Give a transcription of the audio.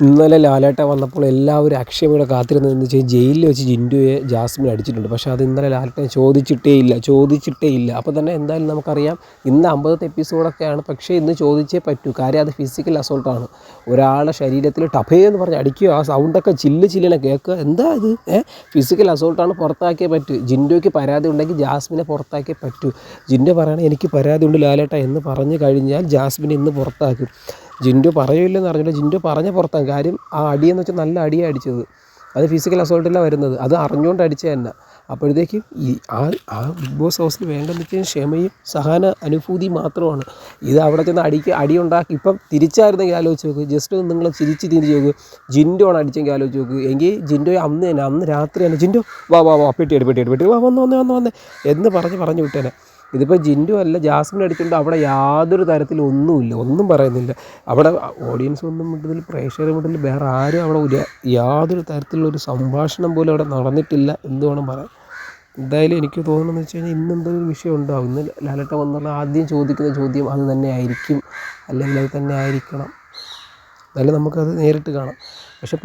ഇന്നലെ ലാലേട്ട വന്നപ്പോൾ എല്ലാവരും അക്ഷമയോടെ കാത്തിരുന്നത് എന്ന് വെച്ചാൽ ജയിലിൽ വെച്ച് ജിൻഡുയെ ജാസ്മിൻ അടിച്ചിട്ടുണ്ട്. പക്ഷേ അത് ഇന്നലെ ലാലേട്ടൻ ചോദിച്ചിട്ടേ ഇല്ല. ചോദിച്ചിട്ടേ ഇല്ല. അപ്പോൾ തന്നെ എന്തായാലും നമുക്കറിയാം ഇന്ന് അമ്പതത്തെ എപ്പിസോഡൊക്കെയാണ്. പക്ഷേ ഇന്ന് ചോദിച്ചേ പറ്റൂ. കാര്യം അത് ഫിസിക്കൽ അസോൾട്ടാണ് ഒരാളുടെ ശരീരത്തിൽ ടഫേ എന്ന് പറഞ്ഞ് അടിക്കുക ആ സൗണ്ടൊക്കെ ചില്ല് ചില്ലിനെ കേൾക്കുക. എന്താ ഇത്? ഫിസിക്കൽ അസോൾട്ടാണ് പുറത്താക്കിയേ പറ്റൂ. ജിൻഡോയ്ക്ക് പരാതി ഉണ്ടെങ്കിൽ ജാസ്മിനെ പുറത്താക്കിയേ പറ്റൂ. ജിൻഡോ പറയണേ എനിക്ക് പരാതി ഉണ്ട് ലാലേട്ട എന്ന് പറഞ്ഞു കഴിഞ്ഞാൽ ജാസ്മിനെ ഇന്ന് പുറത്താക്കും. ജിൻഡു പറയില്ലെന്ന് അറിഞ്ഞില്ല ജിൻഡു പറഞ്ഞ പുറത്താണ്. കാര്യം ആ അടിയെന്ന് വെച്ചാൽ നല്ല അടിയാണ് അടിച്ചത്. അത് ഫിസിക്കൽ അസോൾട്ടിലാണ് വരുന്നത്. അത് അറിഞ്ഞുകൊണ്ട് അടിച്ച തന്നെ. അപ്പോഴത്തേക്കും ഈ ആ ആ ബിഗ് ബോസ് ഹൗസിൽ വേണ്ടെന്ന് വെച്ചാൽ ക്ഷമയും സഹന അനുഭൂതി മാത്രമാണ്. ഇത് അവിടെ ചെന്ന് അടിക്ക് അടി ഉണ്ടാക്കി. ഇപ്പം തിരിച്ചായിരുന്നെങ്കിൽ ആലോചിച്ച് നോക്ക്. ജസ്റ്റ് ഒന്ന് നിങ്ങൾ ചിരിച്ച് തിരിച്ച് നോക്ക്. ജിൻഡോ ആണ് അടിച്ചെങ്കിൽ ആലോചിച്ച് നോക്ക്. എങ്കിൽ ജിൻഡു അന്ന് തന്നെ അന്ന് രാത്രി തന്നെ ജിൻഡോ വാ വാ വാ പെട്ടി പെട്ടി പെട്ടി വാ വന്ന് വന്ന് വന്ന് വന്ന്. എന്ന് പറഞ്ഞ് പറഞ്ഞു വിട്ടേനെ. ഇതിപ്പോൾ ജിൻഡു അല്ല ജാസ്മിൻ അടിച്ചുകൊണ്ട് അവിടെ യാതൊരു തരത്തിലൊന്നുമില്ല ഒന്നും പറയുന്നില്ല. അവിടെ ഓഡിയൻസ് ഒന്നും മുട്ടതിൽ പ്രേക്ഷകർ മുട്ടതിൽ വേറെ ആരും അവിടെ യാതൊരു തരത്തിലുള്ള ഒരു സംഭാഷണം പോലും അവിടെ നടന്നിട്ടില്ല എന്ന് വേണം പറയാൻ. എന്തായാലും എനിക്ക് തോന്നുന്നതെന്ന് വെച്ച് കഴിഞ്ഞാൽ ഇന്ന് എന്തെങ്കിലും വിഷയം ഉണ്ടാവും. ഇന്ന് ലാലട്ട വന്നുള്ള ആദ്യം ചോദിക്കുന്ന ചോദ്യം അത് തന്നെ ആയിരിക്കും അല്ലെങ്കിൽ അത് തന്നെ ആയിരിക്കണം. എന്തായാലും നമുക്കത് നേരിട്ട് കാണാം. പക്ഷെ